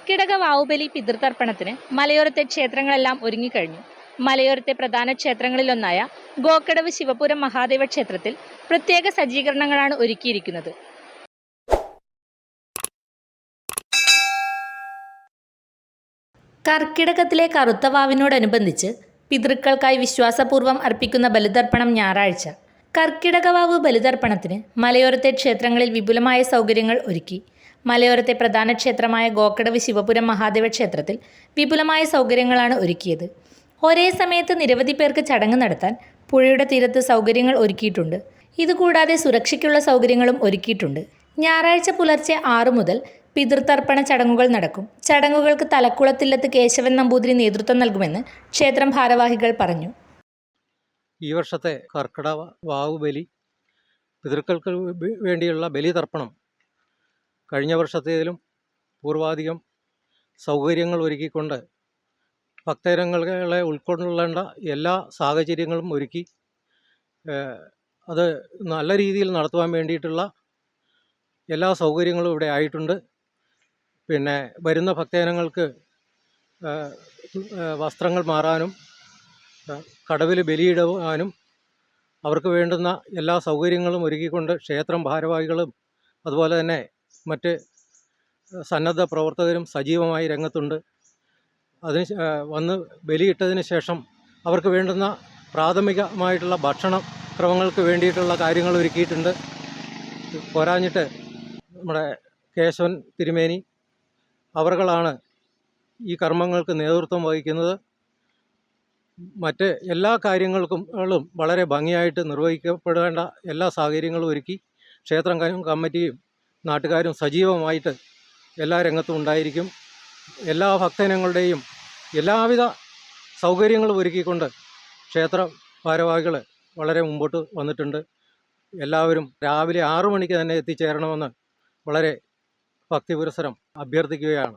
കർക്കിടക വാവുബലി പിതൃതർപ്പണത്തിന് മലയോരത്തെ ക്ഷേത്രങ്ങളെല്ലാം ഒരുങ്ങിക്കഴിഞ്ഞു. മലയോരത്തെ പ്രധാന ക്ഷേത്രങ്ങളിലൊന്നായ ഗോക്കടവ് ശിവപുരം മഹാദേവ ക്ഷേത്രത്തിൽ പ്രത്യേക സജ്ജീകരണങ്ങളാണ് ഒരുക്കിയിരിക്കുന്നത്. കർക്കിടകത്തിലെ കറുത്ത വാവിനോടനുബന്ധിച്ച് പിതൃക്കൾക്കായി വിശ്വാസപൂർവം അർപ്പിക്കുന്ന ബലിതർപ്പണം ഞായറാഴ്ച. കർക്കിടകവാവ് ബലിതർപ്പണത്തിന് മലയോരത്തെ ക്ഷേത്രങ്ങളിൽ വിപുലമായ സൗകര്യങ്ങൾ ഒരുക്കി മലയോരത്തെ പ്രധാന ക്ഷേത്രമായ ഗോക്കടവ് ശിവപുരം മഹാദേവ ക്ഷേത്രത്തിൽ വിപുലമായ സൗകര്യങ്ങളാണ് ഒരുക്കിയത്. ഒരേ സമയത്ത് നിരവധി പേർക്ക് ചടങ്ങ് നടത്താൻ പുഴയുടെ തീരത്ത് സൗകര്യങ്ങൾ ഒരുക്കിയിട്ടുണ്ട്. ഇതുകൂടാതെ സുരക്ഷയ്ക്കുള്ള സൗകര്യങ്ങളും ഒരുക്കിയിട്ടുണ്ട്. ഞായറാഴ്ച പുലർച്ചെ ആറു മുതൽ പിതൃതർപ്പണ ചടങ്ങുകൾ നടക്കും. ചടങ്ങുകൾക്ക് തലക്കുളത്തില്ലത്ത് കേശവൻ നമ്പൂതിരി നേതൃത്വം നൽകുമെന്ന് ക്ഷേത്രം ഭാരവാഹികൾ പറഞ്ഞു. ഈ വർഷത്തെ കർക്കിടക വാവ് ബലി പിതൃക്കൾക്ക് വേണ്ടിയുള്ള ബലിതർപ്പണം കഴിഞ്ഞ വർഷത്തേതിലും പൂർവാധികം സൗകര്യങ്ങൾ ഒരുക്കിക്കൊണ്ട് ഭക്തജനങ്ങളെ ഉൾക്കൊള്ളേണ്ട എല്ലാ സാഹചര്യങ്ങളും ഒരുക്കി അത് നല്ല രീതിയിൽ നടത്തുവാൻ വേണ്ടിയിട്ടുള്ള എല്ലാ സൗകര്യങ്ങളും ഇവിടെ ആയിട്ടുണ്ട്. പിന്നെ വരുന്ന ഭക്തജനങ്ങൾക്ക് വസ്ത്രങ്ങൾ മാറാനും കടവിൽ ബലിയിടുവാനും അവർക്ക് വേണ്ടുന്ന എല്ലാ സൗകര്യങ്ങളും ഒരുക്കിക്കൊണ്ട് ക്ഷേത്രം ഭാരവാഹികളും അതുപോലെ തന്നെ മറ്റ് സന്നദ്ധ പ്രവർത്തകരും സജീവമായി രംഗത്തുണ്ട്. അതിന് വന്ന് ബലിയിട്ടതിന് ശേഷം അവർക്ക് വേണ്ടുന്ന പ്രാഥമികമായിട്ടുള്ള ഭക്ഷണ ക്രമങ്ങൾക്ക് വേണ്ടിയിട്ടുള്ള കാര്യങ്ങൾ ഒരുക്കിയിട്ടുണ്ട്. പോരാഞ്ഞിട്ട് നമ്മുടെ കേശവൻ തിരുമേനി അവർകളാണ് ഈ കർമ്മങ്ങൾക്ക് നേതൃത്വം വഹിക്കുന്നത്. മറ്റ് എല്ലാ കാര്യങ്ങൾക്കും വളരെ ഭംഗിയായിട്ട് നിർവഹിക്കപ്പെടേണ്ട എല്ലാ സാഹചര്യങ്ങളും ഒരുക്കി ക്ഷേത്രം കമ്മിറ്റിയും നാട്ടുകാരും സജീവമായിട്ട് എല്ലാ രംഗത്തും ഉണ്ടായിരിക്കും. എല്ലാ ഭക്തജനങ്ങളുടെയും എല്ലാവിധ സൗകര്യങ്ങളും ഒരുക്കിക്കൊണ്ട് ക്ഷേത്ര ഭാരവാഹികൾ വളരെ മുമ്പോട്ട് വന്നിട്ടുണ്ട്. എല്ലാവരും രാവിലെ ആറു മണിക്ക് തന്നെ എത്തിച്ചേരണമെന്ന് വളരെ ഭക്തിപുരസരം അഭ്യർത്ഥിക്കുകയാണ്.